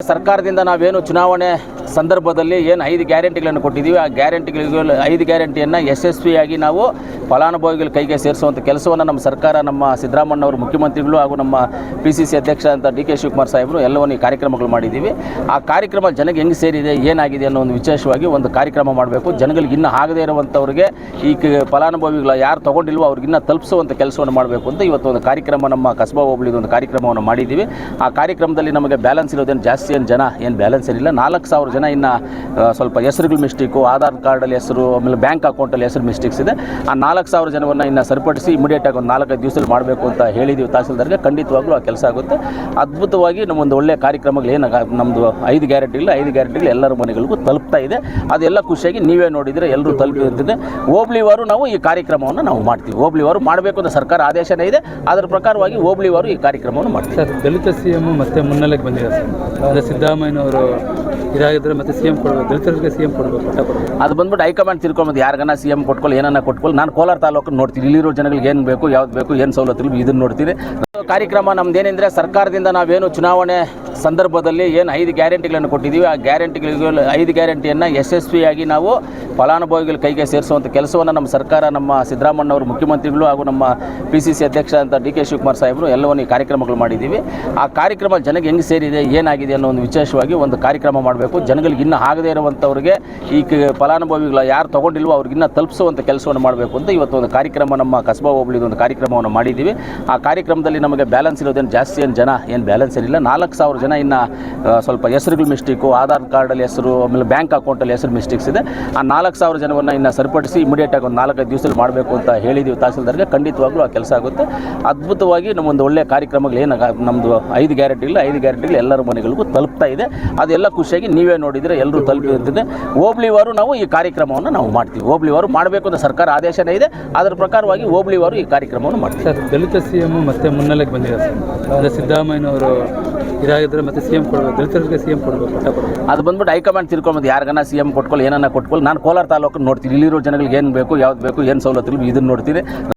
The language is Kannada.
ಸರ್ಕಾರದಿಂದ ನಾವೇನು ಚುನಾವಣೆ ಸಂದರ್ಭದಲ್ಲಿ ಏನು ಐದು ಗ್ಯಾರಂಟಿಗಳನ್ನು ಕೊಟ್ಟಿದ್ದೀವಿ. ಆ ಗ್ಯಾರಂಟಿಗಳಿಗೆ ಐದು ಗ್ಯಾರಂಟಿಯನ್ನು ಯಶಸ್ವಿಯಾಗಿ ನಾವು ಫಲಾನುಭವಿಗಳ ಕೈಗೆ ಸೇರಿಸುವಂಥ ಕೆಲಸವನ್ನು ನಮ್ಮ ಸರ್ಕಾರ, ನಮ್ಮ ಸಿದ್ದರಾಮಣ್ಣವರು ಮುಖ್ಯಮಂತ್ರಿಗಳು ಹಾಗೂ ನಮ್ಮ ಪಿ ಸಿ ಸಿ ಅಧ್ಯಕ್ಷ ಅಂತ ಡಿ ಕೆ ಶಿವಕುಮಾರ್ ಸಾಹೇಬರು ಎಲ್ಲವನ್ನು ಈ ಕಾರ್ಯಕ್ರಮಗಳು ಮಾಡಿದ್ದೀವಿ. ಆ ಕಾರ್ಯಕ್ರಮ ಜನಕ್ಕೆ ಹೆಂಗೆ ಸೇರಿದೆ, ಏನಾಗಿದೆ ಅನ್ನೋ ಒಂದು ವಿಶೇಷವಾಗಿ ಒಂದು ಕಾರ್ಯಕ್ರಮ ಮಾಡಬೇಕು. ಜನಗಳಿಗೆ ಇನ್ನೂ ಆಗದೇ ಇರುವಂಥವ್ರಿಗೆ ಈ ಫಲಾನುಭವಿಗಳ ಯಾರು ತೊಗೊಂಡಿಲ್ವೋ ಅವ್ರಿಗಿನ್ನೂ ತಲುಪಿಸುವಂಥ ಕೆಲಸವನ್ನು ಮಾಡಬೇಕು ಅಂತ ಇವತ್ತು ಒಂದು ಕಾರ್ಯಕ್ರಮ ನಮ್ಮ ಕಸಬಾ ಹೋಬಳಿದು ಒಂದು ಕಾರ್ಯಕ್ರಮವನ್ನು ಮಾಡಿದ್ದೀವಿ. ಆ ಕಾರ್ಯಕ್ರಮದಲ್ಲಿ ನಮಗೆ ಬ್ಯಾಲೆನ್ಸ್ ಇರೋದೇನು ಜಾಸ್ತಿ ಏನು ಜನ? ಏನು ಬ್ಯಾಲೆನ್ಸ್ ಏನಿಲ್ಲ. ನಾಲ್ಕು ಸಾವಿರ ಜನ ಇನ್ನು ಸ್ವಲ್ಪ ಹೆಸರುಗಳು ಮಿಸ್ಟೇಕು, ಆಧಾರ್ ಕಾರ್ಡಲ್ಲಿ ಹೆಸರು, ಆಮೇಲೆ ಬ್ಯಾಂಕ್ ಅಕೌಂಟಲ್ಲಿ ಹೆಸರು ಮಿಸ್ಟೇಕ್ಸ್ ಇದೆ. ಆ ನಾಲ್ಕು ಸಾವಿರ ಜನವನ್ನು ಇನ್ನು ಸರಿಪಡಿಸಿ ಇಮಿಡಿಯೇಟಾಗಿ ಒಂದು ನಾಲ್ಕೈದು ದಿವಸದಲ್ಲಿ ಮಾಡಬೇಕು ಅಂತ ಹೇಳಿದ್ದೀವಿ ತಹಸೀಲ್ದಾರ್ಗೆ. ಖಂಡಿತವಾಗ್ಲೂ ಆ ಕೆಲಸ ಆಗುತ್ತೆ. ಅದ್ಭುತವಾಗಿ ನಮ್ಮೊಂದು ಒಳ್ಳೆಯ ಕಾರ್ಯಕ್ರಮಗಳು ಏನು ನಮ್ಮದು ಐದು ಗ್ಯಾರಂಟಿಗಳು ಐದು ಗ್ಯಾರಂಟಿಗಳು ಎಲ್ಲರ ಮನೆಗಳಿಗೂ ತಲುಪ್ತಾ ಇದೆ. ಅದೆಲ್ಲ ಖುಷಿಯಾಗಿ ನೀವೇ ನೋಡಿದರೆ ಎಲ್ಲರೂ ತಲುಪಿರ್ತಿದೆ ಹೋಬ್ಳಿವಾರು ನಾವು ಈ ಕಾರ್ಯಕ್ರಮವನ್ನು ನಾವು ಮಾಡ್ತೀವಿ. ಹೋಬ್ಳಿವಾರು ಮಾಡಬೇಕು ಅಂತ ಸರ್ಕಾರ ಆದೇಶನೇ ಇದೆ. ಅದರ ಪ್ರಕಾರವಾಗಿ ಹೋಬ್ಳಿವಾರು ಈ ಕಾರ್ಯಕ್ರಮವನ್ನು ಮಾಡ್ತೀವಿ. ಸರ್, ದಲಿತ ಸಿ ಎಂ ಮತ್ತೆ ಮುನ್ನೆಲೆಗೆ ಬಂದಿದ್ದಾರೆ ಸರ್. ಅಂದರೆ ಸಿದ್ದರಾಮಯ್ಯನವರು ಇದಾಗಿದ್ರೆ ಮತ್ತೆ ಸಿ ಎಂ ಕೊಡಬೇಕು. ದಲಿತರಿಗೆ ಸಿ ಎಂ ಕೊಡಬೇಕು ಅದು ಬಂದ್ಬಿಟ್ಟು ಹೈಕಮಾಂಡ್ ತಿರ್ಕೊಂಬಂದು ಯಾರಿಗಾನ ಸಿ ಸಿಎಂ ಕೊಟ್ಕೊಳ್ಳಿ, ಏನನ್ನ ಕೊಟ್ಕೊಳ್ಳಿ. ನಾನು ಕೋಲಾರ ತಾಲೂಕು ನೋಡ್ತೀನಿ. ಇಲ್ಲಿರೋ ಜನಗಳಿಗೆ ಏನು ಬೇಕು, ಯಾವ್ದು ಬೇಕು, ಏನು ಸವಲತ್ತು ಇದನ್ನು ನೋಡ್ತೀನಿ. ಕಾರ್ಯಕ್ರಮ ನಮ್ದು ಏನೆಂದರೆ ಸರ್ಕಾರದಿಂದ ನಾವೇನು ಚುನಾವಣೆ ಸಂದರ್ಭದಲ್ಲಿ ಏನು ಐದು ಗ್ಯಾರಂಟಿಗಳನ್ನು ಕೊಟ್ಟಿದ್ದೀವಿ. ಆ ಗ್ಯಾರಂಟಿಗಳಿಗೆ ಐದು ಗ್ಯಾರಂಟಿಯನ್ನು ಯಶಸ್ವಿಯಾಗಿ ನಾವು ಫಲಾನುಭವಿಗಳ ಕೈಗೆ ಸೇರಿಸುವಂಥ ಕೆಲಸವನ್ನು ನಮ್ಮ ಸರ್ಕಾರ, ನಮ್ಮ ಸಿದ್ದರಾಮಣ್ಣವರು ಮುಖ್ಯಮಂತ್ರಿಗಳು ಹಾಗೂ ನಮ್ಮ ಪಿ ಸಿ ಸಿ ಅಧ್ಯಕ್ಷ ಅಂತ ಡಿ ಕೆ ಶಿವಕುಮಾರ್ ಸಾಹೇಬರು ಎಲ್ಲವನ್ನು ಈ ಕಾರ್ಯಕ್ರಮಗಳು ಮಾಡಿದ್ದೀವಿ. ಆ ಕಾರ್ಯಕ್ರಮ ಜನಗೆ ಹೆಂಗೆ ಸೇರಿದೆ, ಏನಾಗಿದೆ ಅನ್ನೋ ಒಂದು ವಿಶೇಷವಾಗಿ ಒಂದು ಕಾರ್ಯಕ್ರಮ ಮಾಡಬೇಕು. ಜನಗಳಿಗೆ ಇನ್ನೂ ಆಗದೇ ಇರುವಂಥವ್ರಿಗೆ ಈ ಫಲಾನುಭವಿಗಳ ಯಾರು ತೊಗೊಂಡಿಲ್ವೋ ಅವ್ರಿಗಿನ್ನ ತಲುಪಿಸುವಂಥ ಕೆಲಸವನ್ನು ಮಾಡಬೇಕು ಅಂತ ಇವತ್ತು ಒಂದು ಕಾರ್ಯಕ್ರಮ ನಮ್ಮ ಕಸಬಾ ಹೋಬಳಿದು ಒಂದು ಕಾರ್ಯಕ್ರಮವನ್ನು ಮಾಡಿದ್ದೀವಿ. ಆ ಕಾರ್ಯಕ್ರಮದಲ್ಲಿ ನಮಗೆ ಬ್ಯಾಲೆನ್ಸ್ ಇರೋದೇನು ಜಾಸ್ತಿ ಏನು ಜನ, ಏನು ಬ್ಯಾಲೆನ್ಸ್ ಏನಿಲ್ಲ. ನಾಲ್ಕು ಸಾವಿರ ಜನ ಇನ್ನು ಸ್ವಲ್ಪ ಹೆಸರುಗಳು ಮಿಸ್ಟೇಕು, ಆಧಾರ್ ಕಾರ್ಡಲ್ಲಿ ಹೆಸರು, ಆಮೇಲೆ ಬ್ಯಾಂಕ್ ಅಕೌಂಟಲ್ಲಿ ಹೆಸರು ಮಿಸ್ಟೇಕ್ಸ್ ಇದೆ. ಆ ನಾಲ್ಕು ಸಾವಿರ ಜನವನ್ನು ಇನ್ನು ಸರಿಪಡಿಸಿ ಇಮಿಡಿಯೇಟಾಗಿ ಒಂದು ನಾಲ್ಕೈದು ದಿವಸದಲ್ಲಿ ಮಾಡಬೇಕು ಅಂತ ಹೇಳಿದ್ದೀವಿ ತಹಸೀಲ್ದಾರ್ಗೆ. ಖಂಡಿತವಾಗ್ಲೂ ಆ ಕೆಲಸ ಆಗುತ್ತೆ. ಅದ್ಭುತವಾಗಿ ನಮ್ಮೊಂದು ಒಳ್ಳೆಯ ಕಾರ್ಯಕ್ರಮಗಳು ಏನು ನಮ್ಮದು ಐದು ಗ್ಯಾರಂಟಿಗಳು ಐದು ಗ್ಯಾರಂಟಿಗಳು ಎಲ್ಲರ ಮನೆಗಳಿಗೂ ತಲುಪ್ತಾ ಇದೆ. ಅದೆಲ್ಲ ಖುಷಿಯಾಗಿ ನೀವೇ ನೋಡಿದರೆ ಎಲ್ಲರೂ ತಲುಪಿರ್ತಿದೆ ಹೋಬ್ಳಿವಾರು ನಾವು ಈ ಕಾರ್ಯಕ್ರಮವನ್ನು ನಾವು ಮಾಡ್ತೀವಿ. ಹೋಬ್ಳಿವಾರು ಮಾಡಬೇಕು ಅಂತ ಸರ್ಕಾರ ಆದೇಶನೇ ಇದೆ. ಅದರ ಪ್ರಕಾರವಾಗಿ ಹೋಬ್ಳಿವಾರು ಈ ಕಾರ್ಯಕ್ರಮವನ್ನು ಮಾಡ್ತೀವಿ. ದಲಿತ ಸಿ ಎಂ ಮತ್ತೆ ಮುನ್ನೆಲೆಗೆ ಬಂದಿದ್ದಾರೆ ಸರ್. ಅಂದರೆ ಸಿದ್ದರಾಮಯ್ಯನವರು ಇದಾಗಿದ್ರೆ ಮತ್ತೆ ಸಿ ಎಂ ಕೊಡಬೇಕು. ದಲಿತರಿಗೆ ಸಿ ಎಂ ಕೊಡಬೇಕು ಪಟ್ಟ ಅದು ಬಂದ್ಬಿಟ್ಟು ಹೈಕಮಾಂಡ್ ತಿರ್ಕೊಂಬಂದು ಯಾರಿಗಾನ ಸಿ ಎಂ ಕೊಟ್ಕೊಳ್ಳಿ ಏನನ್ನ ಕೊಟ್ಕೊಳ್ಳಿ ನಾನು ಕೋಲಾರ ತಾಲೂಕು ನೋಡ್ತೀನಿ. ಇಲ್ಲಿರೋ ಜನಗಳಿಗೆ ಏನು ಬೇಕು, ಯಾವ್ದು ಬೇಕು, ಏನು ಸವಲತ್ತು ಇದನ್ನು ನೋಡ್ತೀನಿ.